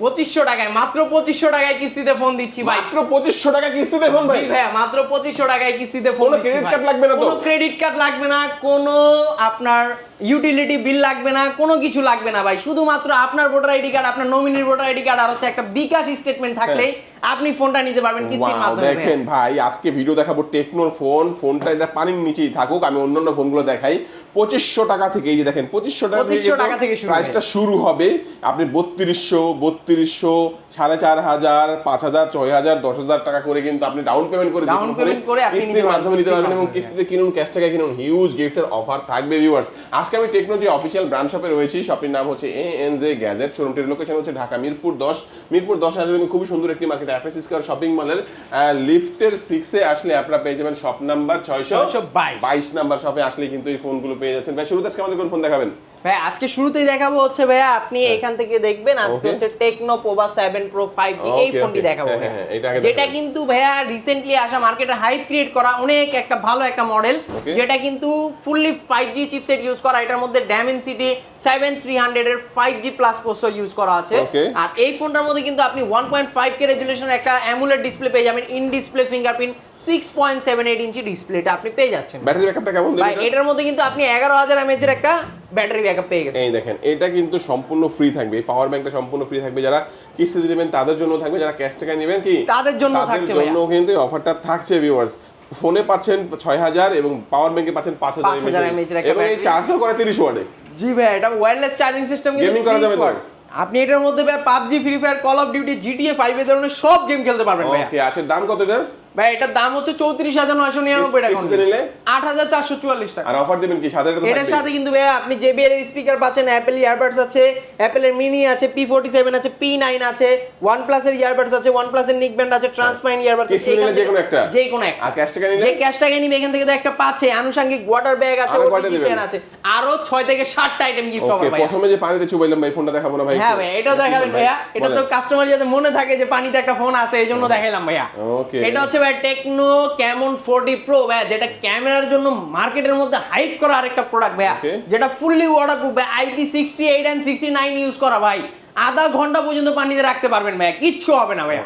পঁচিশশো টাকায় মাত্র পঁচিশশো টাকায় কিস্তিতে ফোন দিচ্ছি ভাই। মাত্র পঁচিশশো টাকা কিস্তিতে ফোন ভাই? ভাই মাত্র পঁচিশশো টাকায় কিস্তিতে ফোন ক্রেডিট কার্ড লাগবে না কোনো ক্রেডিট কার্ড লাগবে না কোনো আপনার ইউটিলিটি বিল লাগবে না কোনো কিছু লাগবে না ভাই। শুধুমাত্র আপনার ভোটার আইডি কার্ড আপনার নমিনির ভোটার আইডি কার্ড আর হচ্ছে একটা বিকাশ স্টেটমেন্ট থাকলেই আপনি ফোনটা নিতে পারবেন কিস্তির মাধ্যমে। দেখেন ভাই আজকে ভিডিও দেখাবো টেকনোর ফোন ফোনটা এটা পানির নিচেই থাকুক আমি অন্যান্য ফোনগুলো দেখাই। পঁচিশশো টাকা থেকে এই যে দেখেন পঁচিশশো টাকা থেকে 2500 টাকা থেকে প্রাইসটা শুরু হবে। আপনি বত্রিশশো বত্রিশশো সাড়ে চার হাজার পাঁচ হাজার ছয় হাজার দশ হাজার টাকা করে কিন্তু আপনি ডাউন পেমেন্ট করে ডাউন পেমেন্ট করে কিস্তির মাধ্যমে নিতে পারবেন এবং কিস্তিতে কিনুন ক্যাশ টাকা কিনুন হিউজ গিফটের অফার থাকবে ভিউয়ার্স আজকে আমি টেকনো যে অফিসিয়াল ব্রাঞ্চ শপে রয়েছি। শপটির নাম হচ্ছে এ এন জে গ্যাজেট শোরুমটির লোকেশন হচ্ছে ঢাকা মিরপুর দশ। মিরপুর দশ আসলে খুবই সুন্দর একটি মার্কেট এফএস স্কোয়ার শপিং মলের লিফটের সিক্সে আসলে আপনারা পেয়ে যাবেন শপ নাম্বার ছয়শো বাইশ। নাম্বার শপে আসলে কিন্তু এই ফোনগুলো পেয়ে যাচ্ছেন। ভাই শুরুতে আজকে আমাদের কোন ফোন দেখাবেন? ভাই আজকে শুরুতেই দেখাবো হচ্ছে ভাইয়া আপনি এখান থেকে দেখবেন আজকে. হচ্ছে টেকনো পোভা 7 প্রো 5 জি এই Okay, ফোনটি দেখাবো হ্যাঁ। হ্যাঁ, যেটা কিন্তু ভাইয়া রিসেন্টলি আসা মার্কেটে হাইপ ক্রিয়েট করা অনেক একটা ভালো একটা মডেল যেটা কিন্তু ফুললি 5G চিপসেট ইউজ করা এটার মধ্যে Dimensity 7300 এর 5G প্লাস প্রসেসর ইউজ করা আছে। আর এই ফোনটার মধ্যে কিন্তু আপনি 1.5 কে রেজুলেশনের একটা অ্যামুলেট ডিসপ্লে পেয়ে যাবেন ইন ডিসপ্লে ফিঙ্গারপ্রিন্ট 6.78 ইঞ্চি ডিসপ্লেটা আপনি পেয়ে যাচ্ছেন। ব্যাটারি ব্যাকআপটা কেমন ভাই এটার মধ্যে কিন্তু আপনি এগারো হাজার এমএচের একটা ব্যাটারি ব্যাকআপ পেয়ে গেছেন এই দেখেন এটা কিন্তু সম্পূর্ণ ফ্রি থাকবে। এই পাওয়ার ব্যাংকটা সম্পূর্ণ ফ্রি থাকবে। যারা কিস্তিতে নেবেন তাদের জন্য থাকবে। যারা ক্যাশ টাকা নেবেন কি? তাদের জন্য থাকছে জন্য কিন্তু অফারটা থাকছে ভিউয়ার্স ফোনে পাচ্ছেন ছয় হাজার এবং পাওয়ার ব্যাংকে পাচ্ছেন পাঁচ 5000 হাজার এবং এই। চার্জও করে তিরিশ ওয়াটে জি ভাই এটা ওয়্যারলেস চার্জিং সিস্টেম Gaming করা যাবে তো? আপনি এটার মধ্যে ভাই PUBG free fire call of duty GTA five এর ধরনের সব গেম খেলতে পারবেন ভাই ওকে আচ্ছা দাম কত এটার? ভাই এটার দাম হচ্ছে চৌত্রিশ হাজার নয়শো নিরানব্বই টাকা নিলে? আট হাজার চারশো চুয়াল্লিশ টাকা। আর অফার দিবেন কি সাথে এটার সাথে কিন্তু ভাই আপনি এর স্পিকার পাচ্ছেন অ্যাপেল ইয়ারবাডস আছে অ্যাপেলের মিনি আছে পি ফোর্টি সেভেন আছে পি নাইন আছে ওয়ান প্লাসের ইয়ারবাডস আছে ওয়ান প্লাসের নিক ব্যান্ড আছে ইয়ারবাডস নিলে যে কোনো একটা? যে কোনো একটা। আর ক্যাশ টাকা নিলে? যে ক্যাশ টাকা নিবে এখান থেকে তো একটা পাচ্ছে। আনুষঙ্গিক ওয়াটার ব্যাগ আছে ওটিজি? আছে। আরও ছয় থেকে সাতটা আইটেম গিফট ওকে হবে ভাই প্রথমে যে পানিতে চুবাইলাম ভাই ফোনটা দেখাবো না ভাই হ্যাঁ ভাই এটা দেখাবেন ভাইয়া। এটা তো কাস্টমার যাতে মনে থাকে যে পানিতে একটা ফোন আছে এই জন্য দেখাইলাম ভাইয়া। Okay. এটা হচ্ছে ভাই টেকনো ক্যামন ফোরটি প্রো ভাইয়া যেটা ক্যামেরার জন্য মার্কেটের মধ্যে হাইপ করা আরেকটা প্রোডাক্ট ভাই. যেটা ফুললি ওয়াটারপ্রুফ ভাই IP sixty eight and sixty nine use করা ভাই আধা ঘণ্টা পর্যন্ত পানিতে রাখতে পারবেন ভাইয়া কিচ্ছু হবে না ভাইয়া।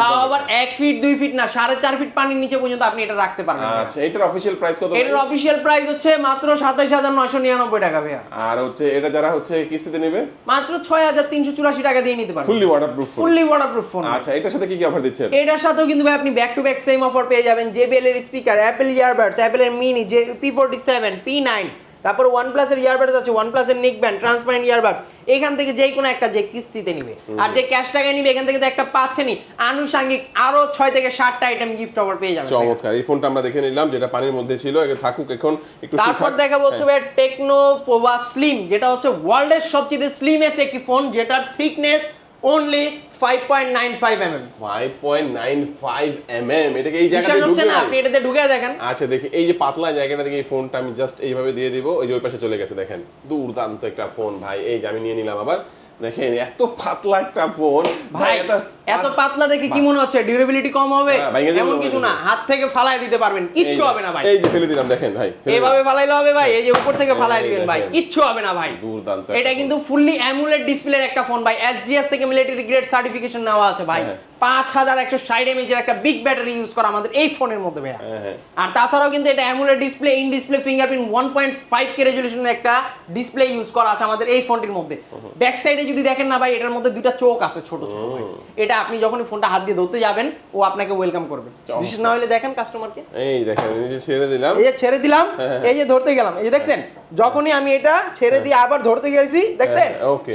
তাও। আবার এক ফিট দুই ফিট না সাড়ে চার ফিট পানির নিচে পর্যন্ত আপনি এটা রাখতে পারবেন। আচ্ছা এটার অফিসিয়াল প্রাইস কত? এটার অফিসিয়াল প্রাইস হচ্ছে মাত্র সাতাইশ হাজার নয়শো নিরানব্বই টাকা ভাইয়া। আর হচ্ছে এটা যারা হচ্ছে কিস্তিতে নেবে? মাত্র ছয় হাজার তিনশো চুরাশি টাকা দিয়ে নিতে পারবেন। Fully waterproof phone fully waterproof phone আচ্ছা এটার সাথে কি কি অফার দিচ্ছেন? এটার সাথেও কিন্তু ভাই আপনি back to back same offer পেয়ে যাবেন। জেবিএল এর স্পিকার অ্যাপেল ইয়ারবাডস অ্যাপেলের mini J P forty seven P nine তারপর ওয়ান প্লাসের ইয়ারবাডস আছে ওয়ান প্লাসের নিক ব্যান্ড ট্রান্সপারেন্ট ইয়ারবাডস এখান থেকে যে কোনো একটা যে কিস্তিতে নিবে আর যে ক্যাশ টাকা নিবে এখান থেকে তো একটা পাচ্ছেনই আনুষাঙ্গিক আরও ছয় থেকে সাতটা আইটেম গিফট অফার পেয়ে ভাই। চমৎকার এই ফোনটা আমরা দেখে নিলাম যেটা পানির মধ্যে ছিল একে থাকুক এখন একটু তারপর। দেখাবো হচ্ছে ভাই টেকনো পোভা স্লিম যেটা হচ্ছে ওয়ার্ল্ডের সবচেয়ে স্লিমেস্ট একটি ফোন যেটার thickness only five point nine five mm 5.95 mm এটাকে এই জায়গাতে ঢুকে না আপনি এটাতে ঢুকে দেখেন। আচ্ছা দেখি এই যে পাতলা জায়গাটা থেকে এই ফোনটা আমি জাস্ট এইভাবে দিয়ে দিব ওই যে ওই পাশে চলে গেছে দেখেন। দুর্দান্ত একটা ফোন ভাই এই যে আমি নিয়ে নিলাম আবার। দেখেন এত পাতলা একটা ফোন ভাই এত পাতলা দেখে কি মনে হচ্ছে? ডিউরেবিলিটি কম হবে? হ্যাঁ, এমন কিছু না। হাত থেকে ফালাই দিতে পারবেন। কিচ্ছু হবে না ভাই। এই যে ফেলে দিলাম দেখেন ভাই এইভাবে ফালাইলে হবে ভাই? এই যে উপর থেকে ফালাই দিবেন ভাই। কিচ্ছু হবে না ভাই। দুর্দান্ত এটা কিন্তু ফুললি অ্যামুলেট ডিসপ্লের একটা ফোন ভাই। এসজিএস থেকে মিলিটারি গ্রেড সার্টিফিকেশন নেওয়া আছে ভাই। হ্যাঁ। পাঁচ হাজার একশো ষাট এমএজের একটা বিগ ব্যাটারি ইউজ করা আমাদের এই ফোনের মধ্যে ভাইয়া। হ্যাঁ হ্যাঁ। আর তাছাড়াও কিন্তু এটা AMOLED display in display fingerprint one point five K রেজলিউশনের একটা ডিসপ্লে ইউজ করা আছে আমাদের এই ফোনটির মধ্যে। ব্যাক সাইডে যদি দেখেন না ভাই এটার মধ্যে দুইটা চোখ আছে ছোট ছোট এটা আপনি যখনই ফোনটা হাত দিয়ে ধরতে যাবেন ও আপনাকে ওয়েলকাম করবে। বিশেষ না হলে দেখেন কাস্টমারকে এই দেখেন এই যে ছেড়ে দিলাম। এই যে ছেড়ে দিলাম হ্যাঁ, এই যে ধরতে গেলাম। এই যে দেখছেন যখনই আমি এটা ছেড়ে দিয়ে আবার ধরতে গেছি দেখছেন?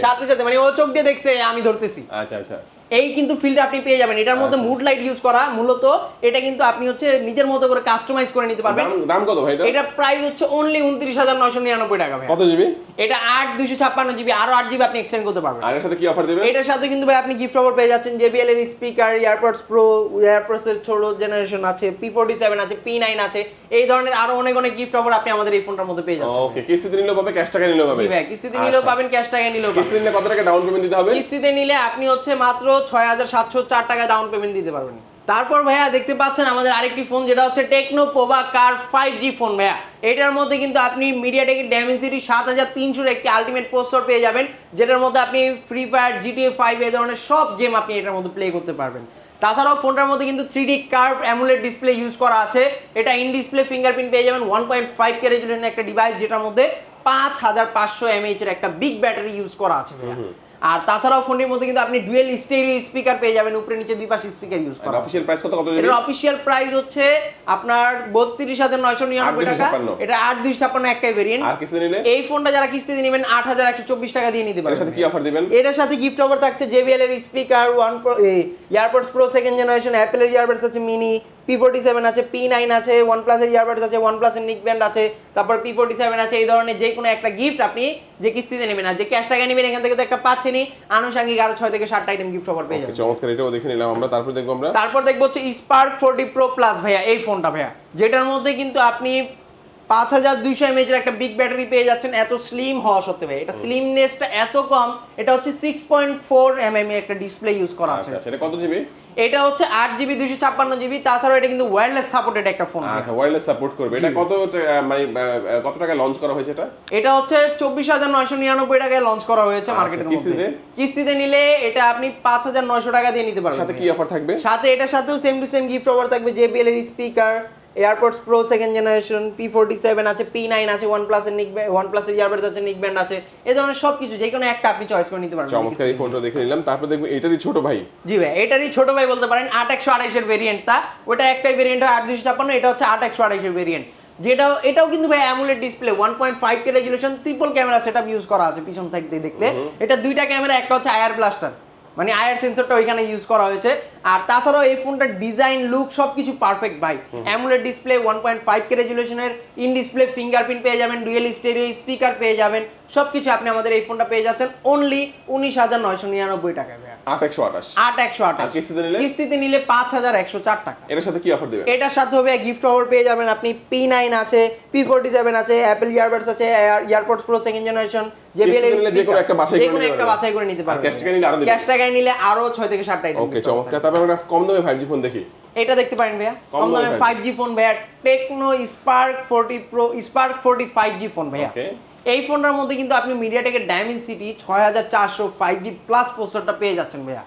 সাথে সাথে মানে ও চোখ দিয়ে দেখছে আমি ধরতেছি। আচ্ছা আচ্ছা। এই কিন্তু ফিল্ড আপনি পেয়ে যাবেন। এটার মধ্যে। মুড লাইট ইউজ করা মূলত এটা কিন্তু আপনি হচ্ছে নিজের মতো করে কাস্টমাইজ করে নিতে পারবেন। দাম কত ভাই এটা? এটা প্রাইস হচ্ছে অনলি উনত্রিশ হাজার নয়শো নিরানব্বই টাকা ভাই। কত জিবি এটা আট দুশো ছাপ্পান্ন জিবি আরও আট জিবি আপনি এক্সটেন্ড করতে পারবেন। আর এর সাথে কি অফার দিবে? এটার সাথে কিন্তু ভাই আপনি গিফট অফার পেয়ে যাচ্ছেন। জেবিএল এর স্পিকার এয়ারপডস প্রো এয়ারপডস এর ছোট জেনারেশন আছে পি ফোর্টি সেভেন আছে পি নাইন আছে। এই ধরনের আরও অনেক অনেক গিফট অফার আপনি আমাদের এই ফোনটার মধ্যে পেয়ে যাচ্ছেন। ওকে কিস্তিতে নিলেও পাবে ক্যাশ টাকা নিলেও পাবে। জি ভাই কিস্তিতে নিলেও আচ্ছা। পাবেন ক্যাশ টাকা নিলেও পাবেন। কিস্তি নিলে কত টাকা ডাউন পেমেন্ট দিতে হবে? কিস্তিতে নিলে আপনি হচ্ছে মাত্র ছয় হাজার সাতশো চার টাকা ডাউন পেমেন্ট দিতে পারবেন। তারপর ভাইয়া দেখতে পাচ্ছেন আমাদের আরেকটি ফোন যেটা হচ্ছে Tecno Pova car five G phone ভাইয়া। এটার মধ্যে কিন্তু আপনি মিডিয়াটেকের ড্যামেন্সিটি সাত হাজার তিনশোর একটি আলটিমেট পোস্টর পেয়ে যাবেন, যেটার মধ্যে আপনি ফ্রি ফায়ার জিটিএ ফাইভ এই ধরনের সব গেম আপনি এটার মধ্যে প্লে করতে পারবেন। তাছাড়াও ফোনটার মধ্যে কিন্তু three D curve AMOLED display use করা আছে। এটা ইন ডিসপ্লে ফিঙ্গারপ্রিন্ট পেয়ে যাবেন ওয়ান পয়েন্ট ফাইভ কে রেজুলেশনের একটা ডিভাইস যেটার মধ্যে পাঁচ হাজার পাঁচশো এমএইচ এর একটা বিগ ব্যাটারি ইউজ করা আছে ভাইয়া। আর তাছাড়াও ফোনের মধ্যে কিন্তু আপনি ডুয়েল স্টেরিও স্পিকার পেয়ে যাবেন উপরে নিচে দুই পাশে স্পিকার ইউজ করা। আছে। অফিসিয়াল প্রাইস কত কত দিবি? এটার অফিসিয়াল প্রাইস হচ্ছে আপনার বত্রিশ হাজার নয়শো নিরানব্বই টাকা। এটা আট দুই ছাপ্পান্ন একটাই ভেরিয়েন্ট আর কিস্তি নিলে? এই ফোনটা যারা কিস্তিতে নেবেন আট হাজার একশো চব্বিশ টাকা দিয়ে নিতে এর সাথে কি অফার দিবেন? এটার সাথে গিফট অফার থাকছে জেবিএল এর speaker one earpods pro second generation Apple অ্যাপেলের ইয়ারবাডস আছে মিনি পি ফোর্টি সেভেন আছে পি নাইন আছে ওয়ান প্লাসের ইয়ারবাডস আছে ওয়ান প্লাসের নিক ব্যান্ড আছে তারপর পি ফোর্টি সেভেন আছে এই ধরনের যে কোনো একটা গিফট আপনি যে কিস্তিতে নেবেন আর যে ক্যাশ টাকা নেবেন এখান থেকে তো একটা পাচ্ছেনই। আনুষঙ্গিক আরও ছয় থেকে সাতটা আইটেম গিফট অফার পেয়ে যাবেন। চমৎকার এটাও দেখে নিলাম আমরা তারপর দেখব আমরা। তারপর দেখব হচ্ছে স্পার্ক ফোরটি প্রো প্লাস ভাইয়া এই ফোনটা ভাইয়া। যেটার মধ্যে কিন্তু আপনি পাঁচ হাজার দুইশো এমএচ এর একটা বিগ ব্যাটারি পেয়ে যাচ্ছেন এত স্লিম হওয়া সত্ত্বেও ভাই এটা স্লিমনেসটা এত কম এটা হচ্ছে সিক্স পয়েন্ট ফোর এমএম একটা ডিসপ্লে ইউজ করা আছে। আচ্ছা আচ্ছা এটা কত জিবি এটা হচ্ছে আট জিবি দুইশো ছাপ্পান্ন জিবি তাছাড়াও এটা কিন্তু ওয়্যারলেস সাপোর্টেড একটা ফোন আচ্ছা ওয়্যারলেস সাপোর্ট করবে। এটা কত মানে কত টাকায় লঞ্চ করা হয়েছে এটা? এটা হচ্ছে চব্বিশ হাজার নয়শো নিরানব্বই টাকায় লঞ্চ করা হয়েছে মার্কেটে মার্কেটের মধ্যে। কিস্তিতে? কিস্তিতে নিলে এটা আপনি পাঁচ হাজার নয়শো টাকা দিয়ে নিতে পারবেন। সাথে কি অফার থাকবে? সাথে এটার সাথেও same to same gift offer থাকবে জেবিএল এর speaker airpods pro second generation P forty seven আছে পি নাইন আছে ওয়ান প্লাসের নিক ওয়ান প্লাসের ইয়ারবাডস আছে নিক ব্যান্ড আছে এই ধরনের সব কিছু যে কোনো একটা আপনি চয়েস করে নিতে পারবেন। চমৎকার এই ফোনটা দেখে নিলাম। তারপর দেখব এটারই ছোট ভাই। জি ভাই এটারই ছোট ভাই বলতে পারেন আট একশো আড়াইশের ভেরিয়েন্টটা ওটা একটাই ভেরিয়েন্ট হয় আট দুশো ছাপ্পান্ন এটা হচ্ছে আট একশো আড়াইশের ভেরিয়েন্ট যেটাও এটাও কিন্তু ভাই AMOLED display one point five K resolution triple camera setup use করা আছে পিছন সাইড দিয়ে দেখলে এটা দুইটা ক্যামেরা একটা হচ্ছে আয়ার ব্লাস্টার মানে আয়ার সেন্সরটা ওইখানে ইউজ করা হয়েছে। আর তাছাড়াও এই ফোনটার ডিজাইন লুক সব কিছু পারফেক্ট ভাই AMOLED display one point five K রেজুলেশনের in display fingerprint পেয়ে যাবেন ডুয়েল স্টেরিও স্পিকার পেয়ে যাবেন সবকিছু আপনি আমাদের এই ফোনটা পেয়ে যাচ্ছেন অনলি উনিশ হাজার নয়শো নিরানব্বই ভাইয়া। আট একশো আঠাশ। আট একশো আর কিস্তিতে নিলে? কিস্তিতে নিলে পাঁচ হাজার একশো চার টাকা। এটার সাথে কি অফার দেবে এটার সাথে হবে গিফট অফার পেয়ে যাবেন আপনি পি নাইন আছে পি ফোর্টি সেভেন আছে অ্যাপেল ইয়ারবাডস আছে ইয়ারপডস প্রো সেকেন্ড জেনারেশন একটা বাছাই করে নিতে পারবেন। আর টাকা নিলে আরও ক্যাশ টাকায় নিলে আরও ছয় থেকে সাতটা ওকে চমৎকার। তারপর আমরা কম দামে ফাইভ জি ফোন দেখি। এটা দেখতে পারেন ভাইয়া। কম দামে ফাইভ জি ফোন ভাইয়া। Tecno Spark forty pro Spark forty five G phone ভাইয়া. এই ফোনটার মধ্যে কিন্তু আপনি মিডিয়াটেকের ডায়মেনসিটি ছয় হাজার চারশো ফাইভ জি প্লাস প্রসেসরটা পেয়ে যাচ্ছেন ভাইয়া।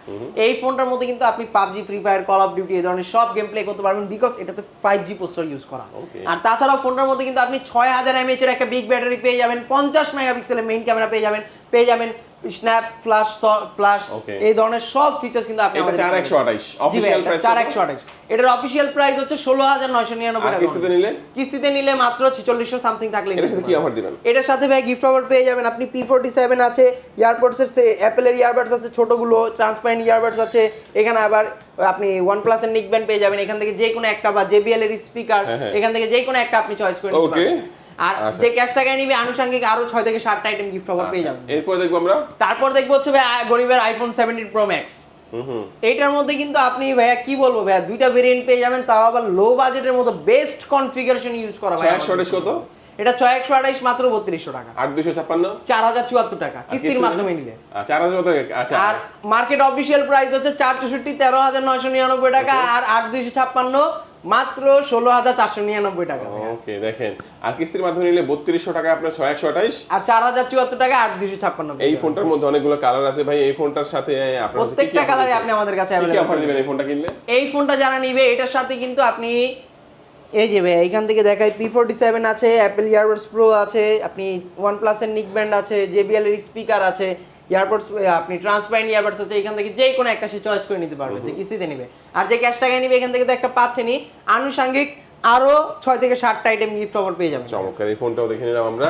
এই ফোনটার মধ্যে কিন্তু আপনি PUBG free fire call of duty এই ধরনের সব গেম প্লে করতে পারবেন বিকজ এটাতে ফাইভ জি পোস্টার ইউজ করা। আর তাছাড়াও ফোনটার মধ্যে কিন্তু আপনি ছয় হাজার এমএচ এর একটা বিগ ব্যাটারি পেয়ে যাবেন পঞ্চাশ মেগাপিক্সেলের মেইন ক্যামেরা পেয়ে যাবেন পেয়ে যাবেন স্ন্যাপ ফ্ল্যাশ ফ্ল্যাশ এই ধরনের সব ফিচার্স কিন্তু আপনি এটা আমাদের চার কাছে একশো আঠাইশ। জি ভাই, অফিসিয়াল এটা প্রাইস চার একশো আঠাশ এটার অফিসিয়াল প্রাইস হচ্ছে ষোলো হাজার নয়শো নিরানব্বই আর টাকা। কিস্তিতে নিলে? কিস্তিতে নিলে মাত্র ছেচল্লিশশো সামথিং থাকলে এটার সাথে কি অফার দিবেন? এটার সাথে ভাই গিফট অফার পেয়ে যাবেন। আপনি পি ফোর্টি সেভেন আছে ইয়ারপডসের সে অ্যাপেলের ইয়ারবাডস আছে ছোটোগুলো ট্রান্সপারেন্ট ইয়ারবাডস আছে। এখানে আবার আপনি ওয়ান প্লাসের নিক ব্যান্ড পেয়ে যাবেন। এখান থেকে যে কোনো একটা বা জেবিএল এর স্পিকার হ্যাঁ, হ্যাঁ। এখান থেকে যে কোনো একটা আপনি চয়েস করে নিতে. পারবেন। আর আচ্ছা। যে ক্যাশ টাকায় নিবে আনুষঙ্গিক আরও ছয় থেকে সাতটা আইটেম গিফট অফার পেয়ে যাবেন এরপর দেখব আমরা? তারপর দেখব হচ্ছে ভাই গরিবের আইফোন সেভেন্টিন প্রো ম্যাক্স এইটার মধ্যে কিন্তু আপনি ভাইয়া কি বলব ভাইয়া দুইটা ভেরিয়েন্ট পেয়ে যাবেন তাও আবার লো বাজেটের মতো বেস্ট কনফিগারেশন ইউজ করা ভাই ছয় একশো আঠাশ কত? এটা ছয় একশো আঠাইশ মাত্র বত্রিশশো টাকা। আট দুশো ছাপ্পান্ন? চার হাজার চুয়াত্তর টাকা কিস্তির মাধ্যমে নিলে। চার হাজার আচ্ছা। আর মার্কেট অফিসিয়াল প্রাইস হচ্ছে চার চৌষট্টি তেরো হাজার নয়শো নিরানব্বই টাকা আর আট দুইশো ছাপ্পান্ন মাত্র ষোলো হাজার চারশো নিরানব্বই টাকা। ওকে দেখেন। আর কিস্তির মাধ্যমে নিলে বত্রিশশো টাকা আপনার ছয় একশো আঠাইশ আর চার হাজার চুয়াত্তর টাকা আট দুইশো ছাপ্পান্ন এই ফোনটার মধ্যে অনেকগুলো কালার আছে ভাই। এই ফোনটার সাথে আপনার প্রত্যেকটা কালারে আপনি আমাদের কাছে অফার দিবেন এই ফোনটা কিনলে? এই ফোনটা যারা নিবে এটার সাথে কিন্তু আপনি এই যে ভাই এইখান থেকে দেখায় পি ফোর্টি সেভেন আছে অ্যাপেল ইয়ারবাডস প্রো আছে আপনি ওয়ান প্লাসের নিক ব্যান্ড আছে জেবিএল এর স্পিকার আছে ইয়ারবাডস আপনি ট্রান্সপারেন্ট ইয়ারবাডস আছে এখান থেকে যে কোনো একটা সে চয়েস করে নিতে পারবে যে কিস্তিতে নিবে। আর যে ক্যাশ টাকায় নিবে এখান থেকে তো একটা পাচ্ছেনই। আনুষঙ্গিক আরও ছয় থেকে সাতটা আইটেম গিফট অফার পেয়ে যাবেন। চমৎকার এই ফোনটাও দেখে নিলাম আমরা।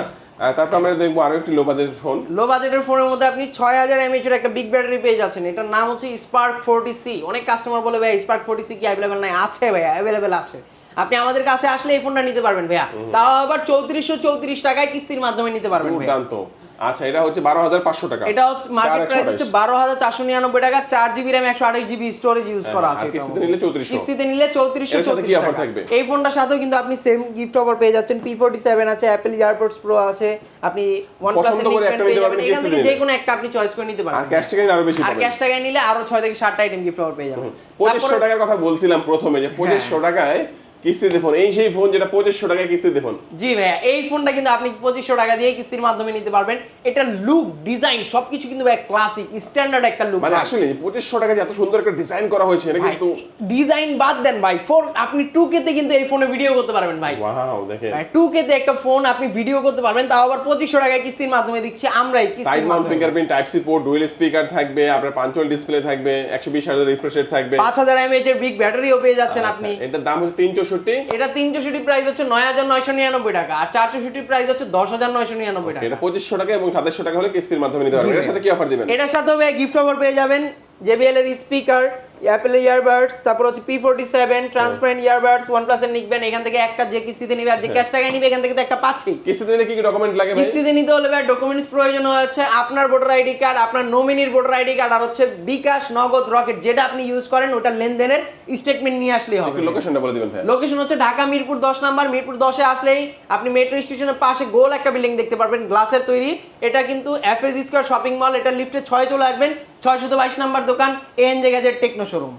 তারপর আমরা দেখব আরও একটি লো বাজেট ফোন লো বাজেটের ফোনের মধ্যে আপনি ছয় হাজার এমএচের একটা বিগ ব্যাটারি পেয়ে যাচ্ছেন। এটার নাম হচ্ছে স্পার্ক ফোরটি সি অনেক কাস্টমার বলে ভাই স্পার্ক ফোরটি সি কি অ্যাভেলেবেল নাই? আছে ভাইয়া অ্যাভেলেবেল আছে। আপনি আমাদের কাছে আসলে এই ফোনটা নিতে পারবেন ভাইয়া। তাও আবার চৌত্রিশশো চৌত্রিশ টাকায় কিস্তির মাধ্যমে নিতে পারবেন দুর্দান্ত। আচ্ছা এটা হচ্ছে বারো হাজার পাঁচশো টাকা। এটা হচ্ছে মার্কেট প্রাইস হচ্ছে বারো হাজার চারশো নিরানব্বই টাকা চার জিবি র্যাম একশো আঠাশ জিবি স্টোরেজ ইউজ করা হ্যাঁ, আছে কিস্তিতে নিলে 3400 কিস্তিতে নিলে চৌত্রিশশো সাথে কি offer থাকবে? এই ফোনটার সাথেও কিন্তু আপনি সেম গিফট অফার পেয়ে যাচ্ছেন। পি ফোর্টি সেভেন আছে অ্যাপেল ইয়ারপোর্টস প্রো আছে আপনি ওয়ান পছন্দ একটা এখান থেকে যে কোনো একটা আপনি চয়েস করে নিতে আর ক্যাশ টাকা আরও বেশি আর ক্যাশ টাকায় নিলে আরও ছয় থেকে সাতটা আইটেম গিফট অফার পেয়ে যাবেন। পঁচিশশো টাকার কথা বলছিলাম প্রথমে যে পঁচিশশো টাকায় কিস্তিতে ফোন। এই সেই ফোন যেটা পঁচিশশো টাকায় কিস্তিতে ফোন। জি ভাইয়া এই ফোনটা কিন্তু আপনি পঁচিশশো টাকা দিয়ে কিস্তির মাধ্যমে নিতে পারবেন। এটা লুক ডিজাইন সবকিছু কিন্তু ভাই ক্লাসিক স্ট্যান্ডার্ড একটা লুক মানে আসলে পঁচিশশো টাকা এত সুন্দর একটা ডিজাইন করা হয়েছে এটা কিন্তু ডিজাইন বাদ দেন ভাই ফোর আপনি টু কে তে কিন্তু এই ফোনে ভিডিও করতে পারবেন ভাই। ওয়াও দেখেন। টু কে তে একটা ফোন আপনি ভিডিও করতে পারবেন তাও আবার পঁচিশশো টাকায় কিস্তির মাধ্যমে দিচ্ছি আমরাই side mount. Fingerprint type C port dual speaker থাকবে আপনার পাঞ্চুয়াল ডিসপ্লে থাকবে একশো বিশ হাজার রিফ্রেশ রেট থাকবে। পাঁচ হাজার এমএএচ এর বিগ ব্যাটারিও পেয়ে যাচ্ছেন আচ্ছা, আপনি। এটার দাম হচ্ছে তিন চৌষট্টি? এটা তিনশো চৌষট্টি প্রাইস হচ্ছে নয় হাজার নয়শো নিরানব্বই টাকা আর চার চৌষট্টি প্রাইস হচ্ছে দশ হাজার নয়শো নিরানব্বই টাকা। এটা পঁচিশশো টাকা এবং সাতাশশো টাকা হলে কিস্তির মাধ্যমে নিতে পারবেন। এটার সাথে কি অফার দিবেন? এটার সাথে গিফট অফার পেয়ে যাবেন জেবিএল এর স্পিকার অ্যাপেলের ইয়ারবাডস তারপর হচ্ছে P forty seven transparent earbuds one প্লাসের নিকবেন এখান থেকে একটা যে কিস্তিতে নিবে আর যে ক্যাশ টাকায় নিবে এখান থেকে তো একটা পাচ্ছেই কিস্তিতে নিলে কি কি ডকুমেন্ট লাগে কিস্তিতে নিতে হলে ভাই ডকুমেন্টস প্রয়োজন হচ্ছে আপনার ভোটার আইডি কার্ড আপনার নমিনির ভোটার আইডি কার্ড আর হচ্ছে বিকাশ নগদ রকেট যেটা আপনি ইউজ করেন ওটার লেনদেনের স্টেটমেন্ট নিয়ে আসলেই হবে। লোকেশনটা বলে দিবেন ভাই লোকেশন হচ্ছে ঢাকা মিরপুর দশ নাম্বার মিরপুর দশে আসলেই আপনি মেট্রো স্টেশনের পাশে গোল একটা বিল্ডিং দেখতে পারবেন গ্লাসের তৈরি। এটা কিন্তু এফএস স্কোয়ার শপিং মল এটা লিফটে ছয় চলে আসবেন। ছয়শত বাইশ নাম্বার দোকান এন জেগাজের টেকনো শোরুম।